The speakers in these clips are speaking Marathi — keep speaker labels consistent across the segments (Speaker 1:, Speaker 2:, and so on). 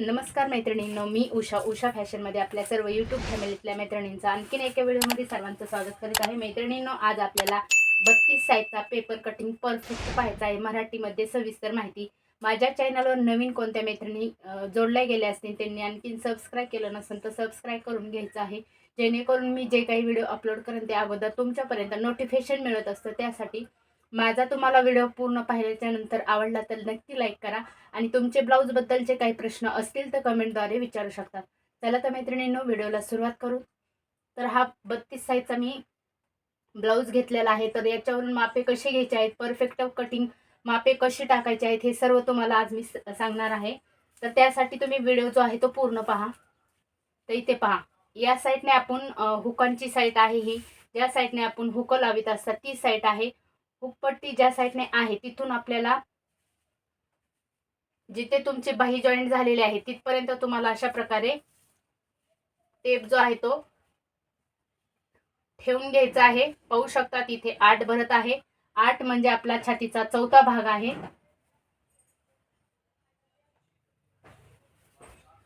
Speaker 1: नमस्कार मैत्रिणींनो मी उषा. उषा फॅशनमध्ये आपल्या सर्व यूट्यूब फॅमिलीतल्या मैत्रिणींचं आणखीन एका व्हिडिओमध्ये सर्वांचं स्वागत करीत आहे. मैत्रिणींनो आज आपल्याला बत्तीस साईजचा पेपर कटिंग परफेक्ट पाहायचा आहे. मराठीमध्ये सविस्तर माहिती. माझ्या चॅनलवर नवीन कोणत्या मैत्रिणी जोडल्या गेल्या असतील त्यांनी आणखीन सबस्क्राईब केलं नसेल तर सबस्क्राईब करून घ्यायचं आहे. जेणेकरून मी जे काही व्हिडिओ अपलोड करेन ते अगोदर तुमच्यापर्यंत नोटिफिकेशन मिळत असतं. त्यासाठी माझा तुम्हाला व्हिडिओ पूर्ण पाहिल्याच्या नंतर आवडला तर नक्की लाईक करा. आणि तुमचे ब्लाऊजबद्दलचे काही प्रश्न असतील तर कमेंटद्वारे विचारू शकतात चला तर मैत्रिणींनो व्हिडिओला सुरुवात करू. तर हा बत्तीस साईजचा मी ब्लाऊज घेतलेला आहे. तर याच्यावरून मापे कसे घ्यायचे आहेत? परफेक्ट कटिंग मापे कशी टाकायचे आहेत? हे सर्व तुम्हाला आज मी स- सांगणार आहे. तर त्यासाठी तुम्ही व्हिडिओ जो आहे तो पूर्ण पहा. तर इथे पहा. या साईडने आपण हुकांची साईट आहे ही. ज्या साईडने आपण हुकं लावित असतात ती साईट आहे. हुकपट्टी ज्या साईडने आहे तिथून आपल्याला जिथे तुमचे बाही जॉईंट झालेले आहे तिथपर्यंत तुम्हाला अशा प्रकारे टेप जो आहे तो ठेवून घ्यायचा आहे. पाहू शकता तिथे आठ भरत आहे. आठ म्हणजे आपला छातीचा चौथा भाग आहे.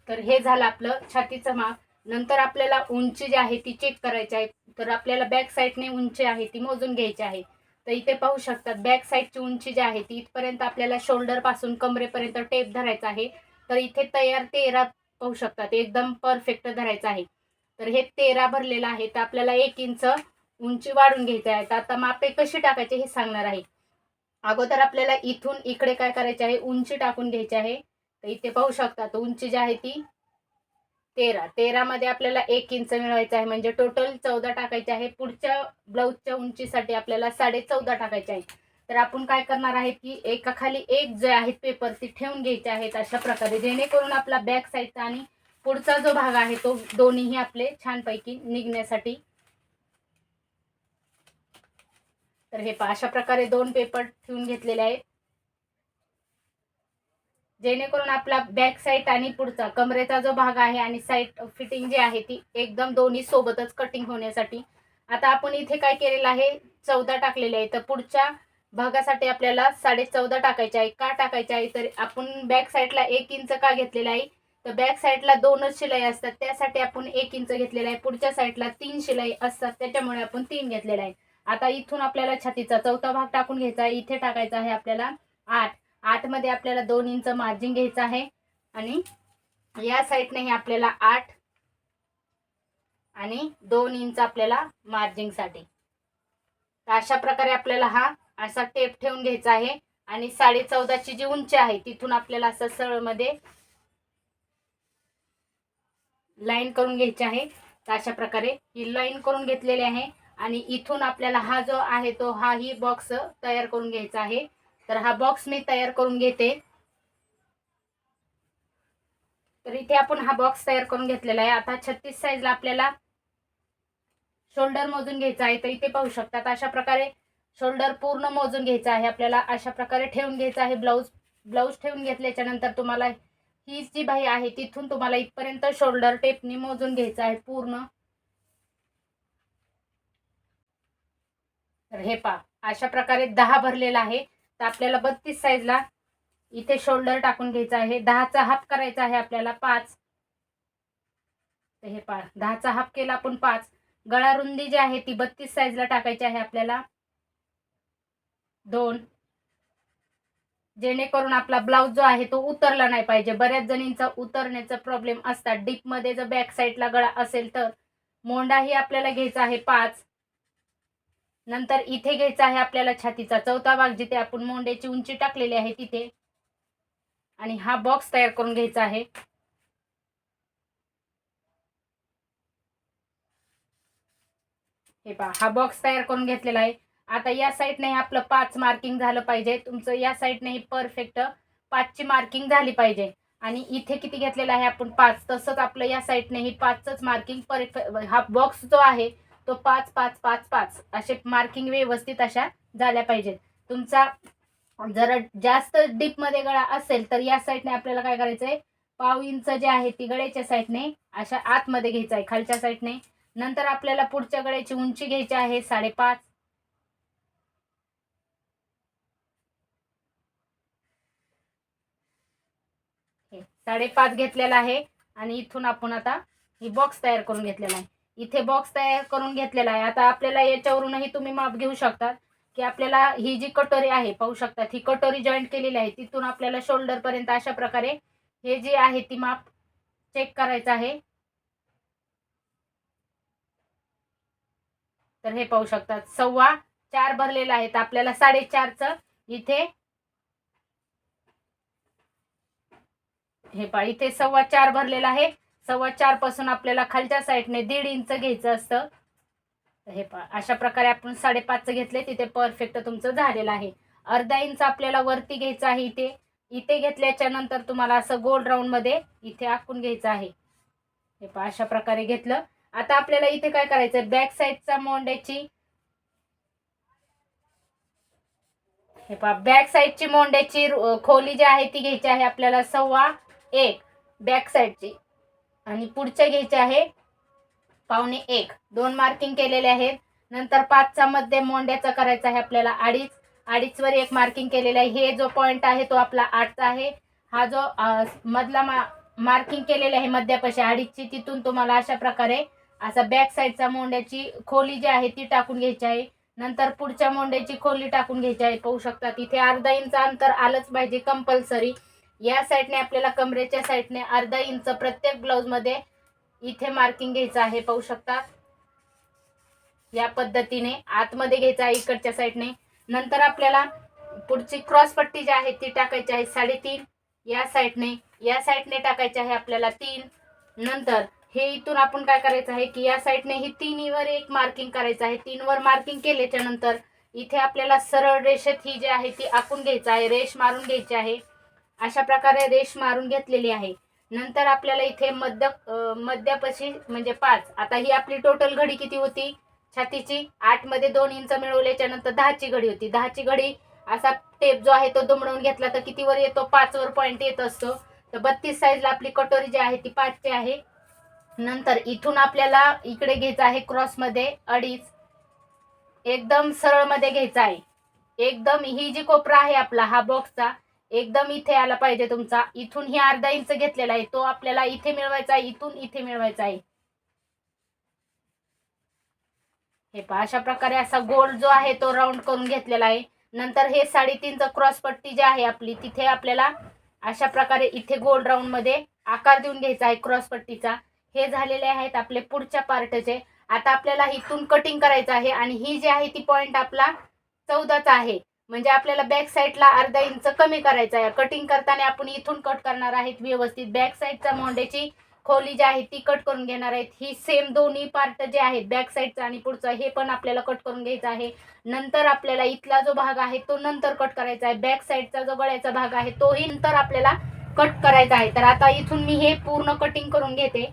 Speaker 1: तर हे झालं आपलं छातीचं माप. नंतर आपल्याला उंची जी आहे ती चेक करायची आहे. तर आपल्याला बॅक साईडने उंची आहे ती मोजून घ्यायची आहे. तर इथे पाहू शकतात बॅक साईडची उंची जी आहे ती इथपर्यंत आपल्याला शोल्डरपासून कमरेपर्यंत टेप धरायचा आहे. तर इथे तयार तेरा पाहू शकतात एकदम परफेक्ट धरायचं आहे. तर हे तेरा भरलेलं आहे तर आपल्याला एक इंच उंची वाढून घ्यायचं आहे. तर आता मापे कशी टाकायचे हे सांगणार आहे. अगोदर आपल्याला इथून इकडे काय करायचे आहे उंची टाकून घ्यायची आहे. तर इथे पाहू शकतात उंची जी आहे ती तेरा. तेरामध्ये आपल्याला एक इंच मिळवायचं आहे. म्हणजे टोटल चौदा टाकायचे आहे. पुढच्या ब्लाऊजच्या उंचीसाठी आपल्याला साडे चौदा टाकायचे आहे. तर आपण काय करणार आहे की एका खाली एक जे आहेत पेपर ती ठेवून घ्यायचे आहेत अशा प्रकारे. जेणेकरून आपला बॅक साईडचा आणि पुढचा जो भाग आहे तो दोन्हीही आपले छानपैकी निघण्यासाठी. तर हे पहा अशा प्रकारे दोन पेपर ठेवून घेतलेले आहेत. जेणेकरून आपला बॅक साईड आणि पुढचा कमरेचा जो भाग आहे आणि साईड फिटिंग जी आहे ती एकदम दोन्ही सोबतच कटिंग होण्यासाठी. आता आपण इथे काय केलेलं आहे? चौदा टाकलेले आहे. तर पुढच्या भागासाठी आपल्याला साडे चौदा टाकायचे आहे. का टाकायचे आहे? तर आपण बॅक साईडला एक इंच का घेतलेला आहे? तर बॅक साईडला दोनच शिलाई असतात. त्यासाठी आपण एक इंच घेतलेला आहे. पुढच्या साईडला तीन शिलाई असतात. त्याच्यामुळे आपण तीन घेतलेला आहे. आता इथून आपल्याला छातीचा चौथा भाग टाकून घ्यायचा आहे. इथे टाकायचा आहे आपल्याला आठ. आठमध्ये आपल्याला दोन इंच मार्जिन घ्यायचं आहे. आणि या साईडनेही आपल्याला आठ आणि दोन इंच आपल्याला मार्जिंगसाठी तर अशा प्रकारे आपल्याला हा असा टेप ठेवून घ्यायचा आहे. आणि साडे चौदाची जी उंची आहे तिथून आपल्याला असं सरळमध्ये लाईन करून घ्यायची आहे. तर अशा प्रकारे ही लाईन करून घेतलेली आहे. आणि इथून आपल्याला हा जो आहे तो हा ही बॉक्स तयार करून घ्यायचा आहे. तर हा बॉक्स मी तयार करून घेते. तर इथे आपण हा बॉक्स तयार करून घेतलेला आहे. आता छत्तीस साईजला आपल्याला शोल्डर मोजून घ्यायचा आहे. तर इथे पाहू शकतात अशा प्रकारे शोल्डर पूर्ण मोजून घ्यायचा आहे. आपल्याला अशा प्रकारे ठेवून घ्यायचा आहे. ब्लाऊज ब्लाऊज ठेवून घेतल्याच्या नंतर तुम्हाला ही जी बाही आहे तिथून तुम्हाला इथपर्यंत शोल्डर टेपनी मोजून घ्यायचं आहे पूर्ण. तर हे पा अशा प्रकारे दहा भरलेला आहे. तर आपल्याला बत्तीस साईजला इथे शोल्डर टाकून घ्यायचा आहे. दहाचा हाफ करायचा आहे आपल्याला पाच. तर हे पा दहाचा हाफ केला आपण पाच. गळा रुंदी जी आहे ती बत्तीस साईजला टाकायची आहे आपल्याला. दोन. जेणेकरून आपला ब्लाऊज जो आहे तो उतरला नाही पाहिजे. बऱ्याच जणींचा उतरण्याचा प्रॉब्लेम असतात. डीपमध्ये जर बॅक साईडला गळा असेल तर. मोंडाही आपल्याला घ्यायचा आहे पाच. नंतर इथे घ्यायचा आहे आपल्याला छातीचा चौथा भाग जिथे आपण मोंड्याची उंची टाकलेली आहे तिथे. आणि हा बॉक्स तयार करून घ्यायचा आहे. हे पहा हा बॉक्स तयार करून घेतलेला आहे. आता या साईडने आपलं पाच मार्किंग झालं पाहिजे. तुमचं या साईडने परफेक्ट पाचची मार्किंग झाली पाहिजे. आणि इथे किती घेतलेलं आहे आपण? पाच. तसंच आपलं या साईडने ही पाचच मार्किंग परफेक्ट हा बॉक्स जो आहे तो पाच पाच पाच पाच असे मार्किंग व्यवस्थित अशा झाल्या पाहिजेत. तुमचा जर जास्त डीपमध्ये गळा असेल तर या साईडने आपल्याला काय करायचं आहे पाव इंच जे आहे ती गळ्याच्या साईडने अशा आतमध्ये घ्यायचं आहे खालच्या साईडने नंतर आपल्याला पुढच्या गळ्याची उंची घ्यायची आहे साडेपाच. साडेपाच घेतलेला आहे आणि इथून आपण आता ही बॉक्स तयार करून घेतलेला आहे. इथे बॉक्स तयार करून घेतलेला आहे. आता आपल्याला याच्यावरूनही तुम्ही माप घेऊ शकता की आपल्याला ही जी कटोरी आहे पाहू शकतात ही कटोरी जॉईंट केलेली आहे. तिथून आपल्याला शोल्डर पर्यंत अशा प्रकारे हे जे आहे ती माप चेक करायचं आहे. तर हे पाहू शकतात. सव्वा चार भरलेला आहे. तर आपल्याला साडेचारचं इथे हे पा इथे सव्वा चार भरलेला आहे. सव्वा चारपासून आपल्याला खालच्या साईडने दीड इंच घ्यायचं असतं. हे पहा अशा प्रकारे आपण साडेपाच घेतले तिथे परफेक्ट तुमचं झालेलं आहे. अर्धा इंच आपल्याला वरती घ्यायचं आहे इथे. इथे घेतल्याच्या नंतर तुम्हाला असं गोल राऊंडमध्ये इथे आखून घ्यायचं आहे. हे पहा अशा प्रकारे घेतलं. आता आपल्याला इथे काय करायचं बॅक साईडचा मोंड्याची. हे पहा बॅक साईडची मोंड्याची खोली जी आहे ती घ्यायची आहे आपल्याला सव्वा एक. बॅक साईडची आणि पुढच्या घ्यायचे आहे पावणे एक. दोन मार्किंग केलेले आहेत. नंतर पाचचा मध्ये मोंड्याचा करायचा आहे आपल्याला अडीच. अडीचवर एक मार्किंग केलेलं आहे. हे जो पॉईंट आहे तो आपला आठचा आहे. हा जो मधला मा मार्किंग केलेला आहे मध्यापाशी अडीचची तिथून तुम्हाला अशा प्रकारे असा बॅक साईडचा मोंड्याची खोली जी आहे ती टाकून घ्यायची आहे. नंतर पुढच्या मोंड्याची खोली टाकून घ्यायची आहे. पाहू शकता तिथे अर्धा इंच अंतर आलंच पाहिजे कंपल्सरी या साईडने आपल्याला कमरेच्या साईडने अर्धा इंच प्रत्येक ब्लाऊजमध्ये इथे मार्किंग घ्यायचं आहे पाहू शकता. या पद्धतीने आतमध्ये घ्यायचं आहे इकडच्या साईडने. नंतर आपल्याला पुढची क्रॉस पट्टी जी आहे ती टाकायची आहे साडेतीन. या साईडने या साईडने टाकायची आहे आपल्याला तीन. नंतर हे इथून आपण काय करायचं आहे की या साईडने ही तिन्हीवर एक मार्किंग करायचं आहे. तीनवर मार्किंग केल्याच्यानंतर इथे आपल्याला सरळ रेषेत ही जी आहे ती आखून घ्यायचं आहे रेष मारून घ्यायची आहे. अशा प्रकारे रेष मारून घेतलेली आहे. नंतर आपल्याला इथे मध्य मध्यापशी म्हणजे पाच. आता ही आपली टोटल घडी किती होती? छातीची आठमध्ये दोन इंच मिळवल्याच्या नंतर दहाची घडी होती. दहाची घडी असा टेप जो आहे तो दुमडवून घेतला तर कितीवर येतो? पाच वर पॉईंट येत असतो. तर बत्तीस साईजला आपली कटोरी जी आहे ती पाचची आहे. नंतर इथून आपल्याला इकडे घ्यायचं आहे क्रॉसमध्ये अडीच. एकदम सरळमध्ये घ्यायचा आहे. एकदम ही जी कोपरा आहे आपला हा बॉक्सचा एकदम इथे आला पाहिजे तुमचा. इथून ही अर्धा इंच घेतलेला आहे. तो आपल्याला इथे मिळवायचा आहे इथून इथे मिळवायचा आहे. हे पहा अशा प्रकारे असा गोल जो आहे तो राऊंड करून घेतलेला आहे. नंतर हे साडेतीनचं क्रॉस पट्टी जी आहे आपली तिथे आपल्याला अशा प्रकारे इथे गोल राऊंडमध्ये आकार देऊन घ्यायचा आहे क्रॉस पट्टीचा. हे झालेले आहेत आपले पुढच्या पार्टचे आता आपल्याला इथून कटिंग करायचं आहे आणि ही जी आहे ती पॉइंट आपला चौदाचा आहे. म्हणजे आपल्याला बॅक साईडला अर्धा इंच कमी करायचा आहे. कटिंग करताना आपण इथून कट करणार आहेत व्यवस्थित. बॅक साईडचा मोंड्याची खोली जी आहे ती कट करून घेणार आहेत. ही सेम दोन्ही पार्ट जे आहेत बॅक साईडचा आणि पुढचा हे पण आपल्याला कट करून घ्यायचा आहे. नंतर आपल्याला इथला जो भाग आहे तो नंतर कट करायचा आहे. बॅक साईडचा जो गळ्याचा भाग आहे तोही नंतर आपल्याला कट करायचा आहे. तर आता इथून मी हे पूर्ण कटिंग करून घेते.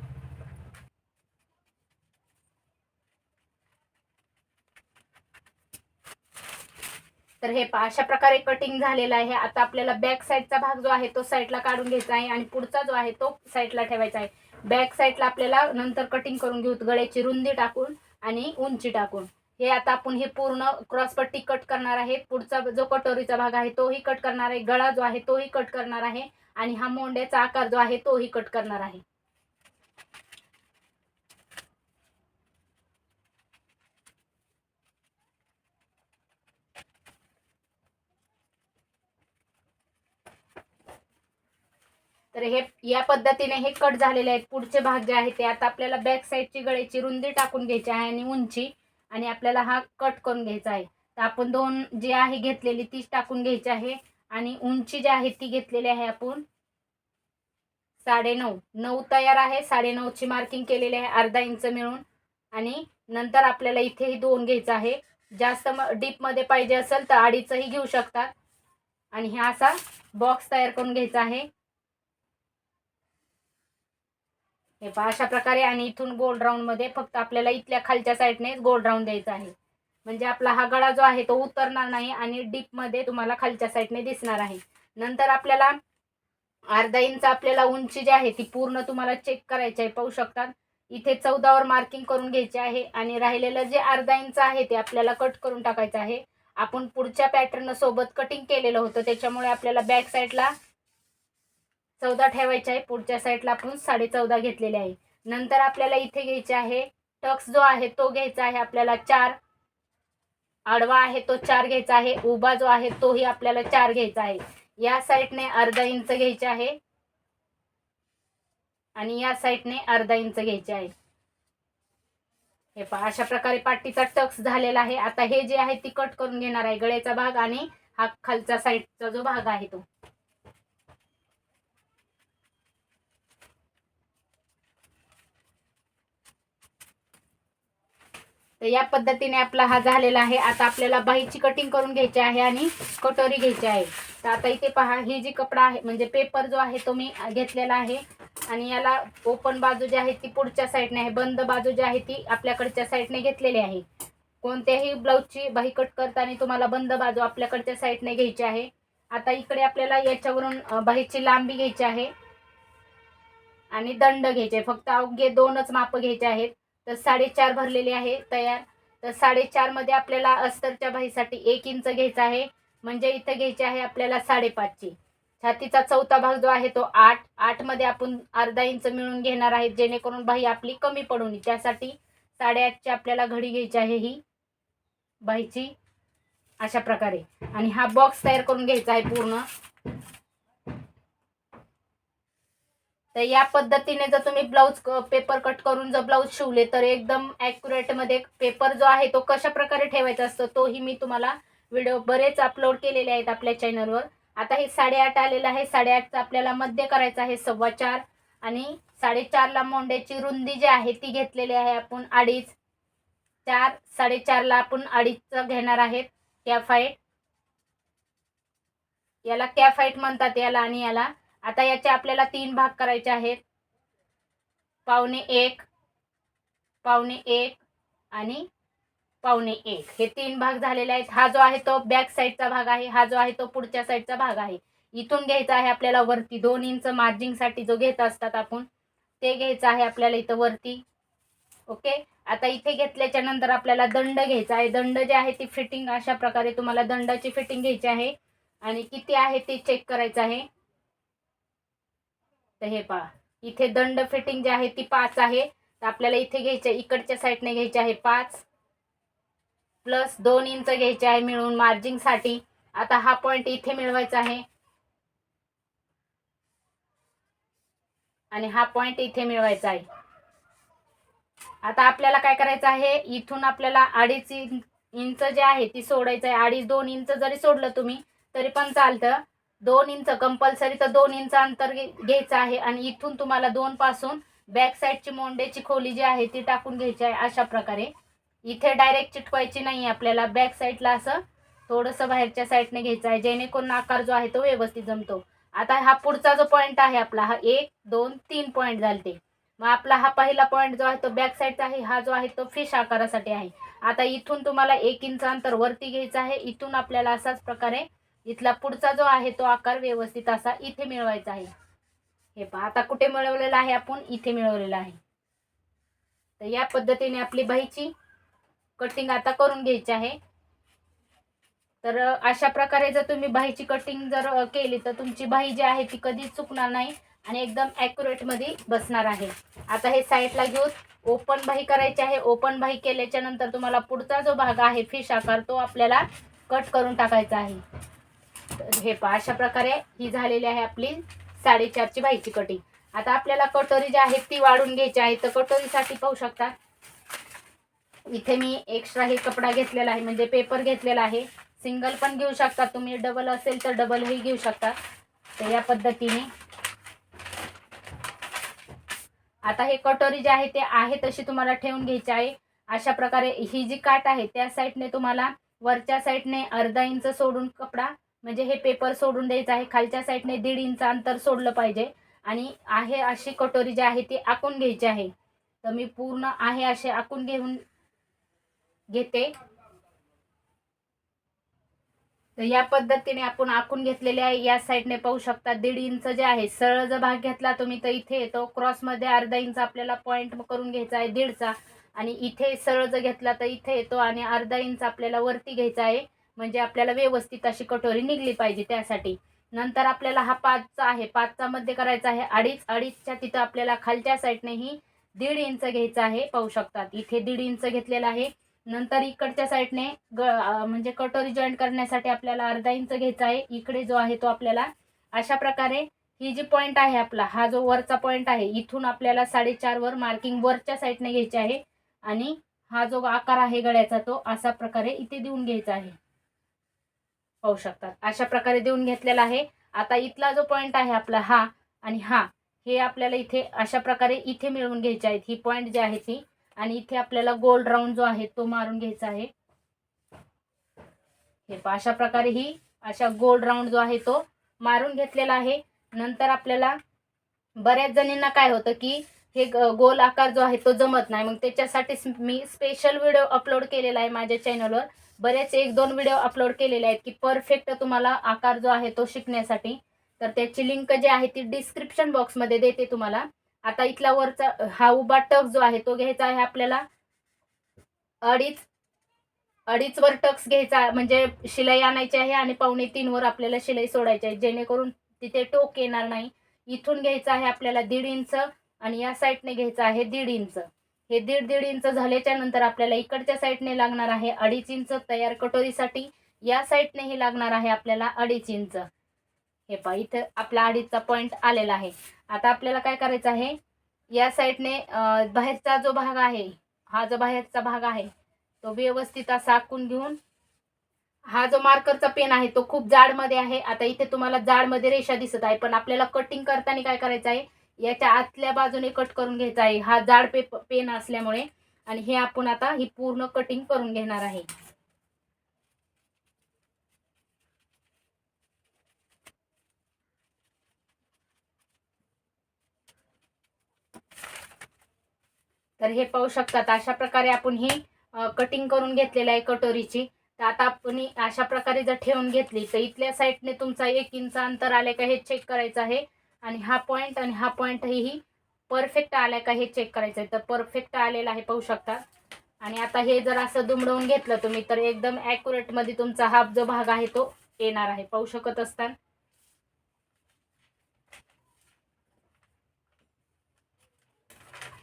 Speaker 1: तर हे पहा अशा प्रकारे कटिंग झालेलं आहे. आता आपल्याला बॅक साईडचा भाग जो आहे तो साईडला काढून घ्यायचा आहे आणि पुढचा जो आहे तो साईडला ठेवायचा आहे. बॅक साईडला आपल्याला नंतर कटिंग करून घेऊ गळ्याची रुंदी टाकून आणि उंची टाकून. हे आता आपण हे पूर्ण क्रॉस पट्टी कट करणार आहे. पुढचा जो कटोरीचा भाग आहे तोही कट करणार आहे. गळा जो आहे तोही कट करणार आहे. आणि हा मोंड्याचा आकार जो आहे तोही कट करणार आहे. तर हे या पद्धतीने हे कट झालेले आहेत. पुढचे भाग जे आहेत ते आता आपल्याला बॅक साईडची गळ्याची रुंदी टाकून घ्यायची आहे आणि उंची आणि आपल्याला हा कट करून घ्यायचा आहे. तर आपण दोन जी आहे घेतलेली तीच टाकून घ्यायची आहे आणि उंची जी आहे ती घेतलेली आहे आपण साडे नऊ नऊ तयार आहे. साडे नऊची मार्किंग केलेली आहे अर्धा इंच मिळून. आणि नंतर आपल्याला इथेही दोन घ्यायचं आहे. जास्त डीपमध्ये पाहिजे असेल तर अडीचही घेऊ शकतात. आणि हा असा बॉक्स तयार करून घ्यायचा आहे. हे पहा अशा प्रकारे आणि इथून गोल राऊंडमध्ये फक्त आपल्याला इथल्या खालच्या साईडने गोल राऊंड द्यायचा आहे. म्हणजे आपला हा गळा जो आहे तो उतरणार नाही आणि डीपमध्ये तुम्हाला खालच्या साईडने दिसणार आहे. नंतर आपल्याला अर्धा इंच आपल्याला उंची जी आहे ती पूर्ण तुम्हाला चेक करायची आहे पाहू शकतात. इथे चौदावर मार्किंग करून घ्यायचे आहे आणि राहिलेलं जे अर्धा इंच आहे ते आपल्याला कट करून टाकायचं आहे. आपण पुढच्या पॅटर्न सोबत कटिंग केलेलं होतं त्याच्यामुळे आपल्याला बॅक साईडला चौदा ठेवायचे आहे. पुढच्या साईडला आपण साडे चौदा घेतलेले आहे. नंतर आपल्याला इथे घ्यायचे आहे. टक्स जो आहे तो घ्यायचा आहे आपल्याला चार. आडवा आहे तो चार घ्यायचा आहे. उभा जो आहे तोही आपल्याला चार घ्यायचा आहे. या साईडने अर्धा इंच घ्यायचे आहे. आणि या साईडने अर्धा इंच घ्यायचे आहे. हे पहा अशा प्रकारे पाटीचा टक्स झालेला आहे. आता हे जे आहे ती कट करून घेणार आहे. गळ्याचा भाग आणि हा खालचा साईडचा जो भाग आहे तो. तर या पद्धतीने आपला हा झालेला आहे. आता आपल्याला बाहीची कटिंग करून घ्यायची आहे आणि कटोरी घ्यायची आहे. तर आता इथे पहा ही जी कपडा आहे म्हणजे पेपर जो आहे तो मी घेतलेला आहे. आणि याला ओपन बाजू जी आहे ती पुढच्या साईडने आहे. बंद बाजू जी आहे ती आपल्याकडच्या साईडने घेतलेली आहे. कोणत्याही ब्लाऊजची बाही कट करताना तुम्हाला बंद बाजू आपल्याकडच्या साईडने घ्यायची आहे. आता इकडे आपल्याला याच्यावरून बाहीची लांबी घ्यायची आहे. आणि दंड घ्यायचे. फक्त अवघे दोनच माप घ्यायचे आहेत. तर साडेचार भरलेले आहे तयार. तर साडेचारमध्ये आपल्याला अस्तरच्या भाईसाठी एक इंच घ्यायचा आहे. म्हणजे इथं घ्यायचे आहे आपल्याला साडेपाचची. छातीचा चौथा भाग जो आहे तो आठ. आठमध्ये आपण अर्धा इंच मिळून घेणार आहे जेणेकरून बाही आपली कमी पडू नये त्यासाठी साडेआठची आपल्याला घडी घ्यायची आहे ही बाहीची अशा प्रकारे. आणि हा बॉक्स तयार करून घ्यायचा आहे पूर्ण. तर या पद्धतीने जर तुम्ही ब्लाऊज पेपर कट करून जर ब्लाऊज शिवले तर एकदम ॲक्युरेटमध्ये पेपर जो आहे तो कशा प्रकारे ठेवायचा असतो तोही मी तुम्हाला व्हिडिओ बरेच अपलोड केलेले आहेत आपल्या चॅनलवर आता हे साडेआठ आलेलं आहे. साडेआठचा आपल्याला मध्य करायचं आहे सव्वा चार. आणि साडेचारला मोंड्याची रुंदी जी आहे ती घेतलेली आहे आपण अडीच. चार साडेचारला आपण अडीचचं घेणार आहेत कॅफाईट याला कॅफाईट म्हणतात याला आणि याला. आता याचे आपल्याला तीन भाग करायचे आहेत. पावणे एक पावणे एक आणि पावणे एक. हे तीन भाग झालेले आहेत. हा जो आहे तो बॅक साईडचा भाग आहे. हा जो आहे तो पुढच्या साईडचा भाग आहे. इथून घ्यायचा आहे आपल्याला वरती. दोन इंच मार्जिंगसाठी जो घेत असतात आपण ते घ्यायचं आहे आपल्याला इथं वरती. ओके आता इथे घेतल्याच्या नंतर आपल्याला दंड घ्यायचा आहे. दंड जे आहे ती फिटिंग अशा प्रकारे तुम्हाला दंडाची फिटिंग घ्यायची आहे. आणि किती आहे ते चेक करायचं आहे. तर हे पहा. इथे दंड फिटिंग जी आहे ती पाच आहे. तर आपल्याला इथे घ्यायचे इकडच्या साईडने घ्यायचे आहे पाच. प्लस दोन इंच घ्यायचे आहे मिळून मार्जिंगसाठी आता हा पॉईंट इथे मिळवायचा आहे. आणि हा पॉईंट इथे मिळवायचा आहे. आता आपल्याला काय करायचं आहे? इथून आपल्याला अडीच इंच जे आहे ती सोडायचं आहे. अडीच दोन इंच जरी सोडलं तुम्ही तरी पण चालतं. दोन इंच कंपल्सरी तर दोन इंच अंतर घ्यायचं आहे आणि इथून तुम्हाला दोन पासून बॅक साईडची मोंडेची खोली जी आहे ती टाकून घ्यायची आहे अशा प्रकारे. इथे डायरेक्ट चिटकवायची नाही आपल्याला. बॅक साईडला असं थोडंसं बाहेरच्या साईडने घ्यायचं आहे. जेणेकरून आकार जो आहे तो व्यवस्थित जमतो. आता हा पुढचा जो पॉईंट आहे आपला हा एक दोन तीन पॉईंट झालते. मग आपला हा पहिला पॉईंट जो आहे तो बॅक साईडचा आहे. हा जो आहे तो फिश आकारासाठी आहे. आता इथून तुम्हाला एक इंच अंतर वरती घ्यायचं आहे. इथून आपल्याला असाच प्रकारे इथला पुढचा जो आहे तो आकार व्यवस्थित असा इथे मिळवायचा आहे. हे पहा आता कुठे मिळवलेला आहे आपण? इथे मिळवलेला आहे. तर या पद्धतीने आपली बाहीची कटिंग आता करून घ्यायची आहे. तर अशा प्रकारे जर तुम्ही बाहीची कटिंग जर केली तर तुमची बाही जी आहे ती कधीच चुकणार नाही आणि एकदम ॲक्युरेटमध्ये बसणार आहे. आता हे साईडला घेऊन ओपन बाही करायची आहे. ओपन बाही केल्याच्यानंतर तुम्हाला पुढचा जो भाग आहे फिश आकार तो आपल्याला कट करून टाकायचा आहे. हे पहा अशा प्रकारे ही झालेली आहे आपली साडेचारची बाईची कटिंग आता आपल्याला कटोरी जी आहे ती वाढून घ्यायची आहे तर कटोरीसाठी पाहू शकता. इथे मी एक्स्ट्रा हे कपडा घेतलेला आहे म्हणजे पेपर घेतलेला आहे. सिंगल पण घेऊ शकता तुम्ही डबल असेल तर डबलही घेऊ शकता. तर या पद्धतीने. आता हे कटोरी जे आहे ते आहे तशी तुम्हाला ठेवून घ्यायची आहे. अशा प्रकारे ही जी काट आहे त्या साईडने तुम्हाला वरच्या साईडने अर्धा इंच सोडून कपडा म्हणजे हे पेपर सोडून द्यायचं आहे. खालच्या साईडने दीड इंच अंतर सोडलं पाहिजे. आणि आहे अशी कटोरी जी आहे ती आखून घ्यायची आहे. तर मी पूर्ण आहे असे आखून घेऊन घेते. तर या पद्धतीने आपण आखून घेतलेले आहे. या साईडने पाहू शकता दीड इंच जे आहे सरळ जर भाग घेतला तुम्ही तर इथे येतो. क्रॉसमध्ये अर्धा इंच आपल्याला पॉईंट करून घ्यायचा आहे दीडचा. आणि इथे सरळ जर घेतला तर इथे येतो आणि अर्धा इंच आपल्याला वरती घ्यायचा आहे. म्हणजे आपल्याला व्यवस्थित अशी कटोरी निघली पाहिजे त्यासाठी. नंतर आपल्याला हा पाचचा आहे. पाचचा मध्ये करायचा आहे अडीच. अडीचच्या तिथं आपल्याला खालच्या साईडने ही दीड इंच घ्यायचं आहे. पाहू शकतात. इथे दीड इंच घेतलेला आहे. नंतर इकडच्या साईडने ग म्हणजे कटोरी जॉईंट करण्यासाठी आपल्याला अर्धा इंच घ्यायचा आहे. इकडे जो आहे तो आपल्याला अशा प्रकारे ही जी पॉईंट आहे आपला हा जो वरचा पॉईंट आहे इथून आपल्याला साडेचार वर मार्किंग वरच्या साईडने घ्यायचे आहे. आणि हा जो आकार आहे गळ्याचा तो अशा प्रकारे इथे देऊन घ्यायचा आहे. पाहू शकतात. अशा प्रकारे देऊन घेतलेला आहे. आता इथला जो पॉईंट आहे आपला हा आणि हा हे आपल्याला इथे अशा प्रकारे इथे मिळवून घ्यायचे आहेत. ही पॉईंट जी आहे ती आणि इथे आपल्याला गोल राऊंड जो आहे तो मारून घ्यायचा आहे. हे अशा प्रकारे ही अशा गोल राऊंड जो आहे तो मारून घेतलेला आहे. नंतर आपल्याला बऱ्याच जणींना काय होतं की हे गोल आकार जो आहे तो जमत नाही. मग त्याच्यासाठी मी स्पेशल व्हिडिओ अपलोड केलेला आहे माझ्या चॅनलवर बरेच एक दोन व्हिडिओ अपलोड केलेले आहेत की परफेक्ट तुम्हाला आकार जो आहे तो शिकण्यासाठी. तर त्याची लिंक जी आहे ती डिस्क्रिप्शन बॉक्समध्ये देते तुम्हाला. आता इथला वरचा हा उभा टक जो आहे तो घ्यायचा आहे आपल्याला. अडीच अडीच वर टक्स घ्यायचा म्हणजे शिलाई आणायची आहे आणि पावणे तीन वर आपल्याला शिलाई सोडायची आहे. जेणेकरून तिथे टोक येणार नाही. इथून घ्यायचं आहे आपल्याला दीड इंच आणि या साईडने घ्यायचं आहे दीड इंच. हे दीड दीड इंच झाल्याच्यानंतर आपल्याला इकडच्या साईडने लागणार आहे अडीच इंच तयार कटोरीसाठी. या साईडनेही लागणार आहे आपल्याला अडीच इंच. हे पहा इथं आपला अडीचचा पॉईंट आलेला आहे. आता आपल्याला काय करायचं आहे? या साईडने बाहेरचा जो भाग आहे हा जो बाहेरचा भाग आहे तो व्यवस्थित असा आखून घेऊन हा जो मार्करचा पेन आहे तो खूप जाडमध्ये आहे. आता इथे तुम्हाला जाडमध्ये रेषा दिसत आहे पण आपल्याला कटिंग करताना काय करायचं आहे? याच्या आतल्या बाजूने कट करून घ्यायचा आहे. हा जाड पे पेन असल्यामुळे आणि हे आपण आता ही पूर्ण कटिंग करून घेणार आहे. तर हे पाहू शकतात अशा प्रकारे आपण ही कटिंग करून घेतलेलं आहे कटोरीची. तर आता आपण अशा प्रकारे जर ठेवून घेतली तर इथल्या साईडने तुमचा एक इंच अंतर आले का हे चेक करायचं आहे. आणि हा पॉईंट आणि हा पॉईंट ही परफेक्ट आलाय का हे चेक करायचं आहे तर परफेक्ट आलेला आहे पाहू शकता. आणि आता हे जर असं दुमडवून घेतलं तुम्ही तर एकदम ॲक्युरेटमध्ये तुमचा हा जो भाग आहे तो येणार आहे. पाहू शकत असताना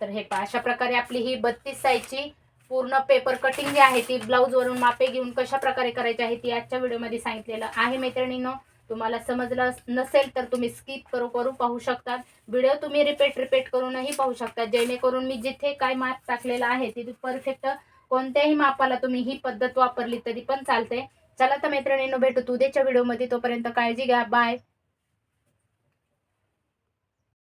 Speaker 1: तर हे पहा अशा प्रकारे आपली ही बत्तीस साईजची पूर्ण पेपर कटिंग जी आहे ती ब्लाऊज वरून मापे घेऊन कशा प्रकारे करायची आहे ती आजच्या व्हिडिओमध्ये सांगितलेलं आहे मैत्रिणींनो. तुम्हाला समजलं नसेल तर तुम्ही स्किप करू करू पाहू शकता व्हिडिओ तुम्ही रिपीट रिपीट करूनही पाहू शकता जेणेकरून मी जिथे काय माप टाकलेला आहे तिथे परफेक्ट कोणत्याही मापाला तुम्ही ही पद्धत वापरली तरी पण चालते. चला तर मैत्रिणींनो भेटू उद्याच्या व्हिडिओमध्ये तोपर्यंत काळजी घ्या. बाय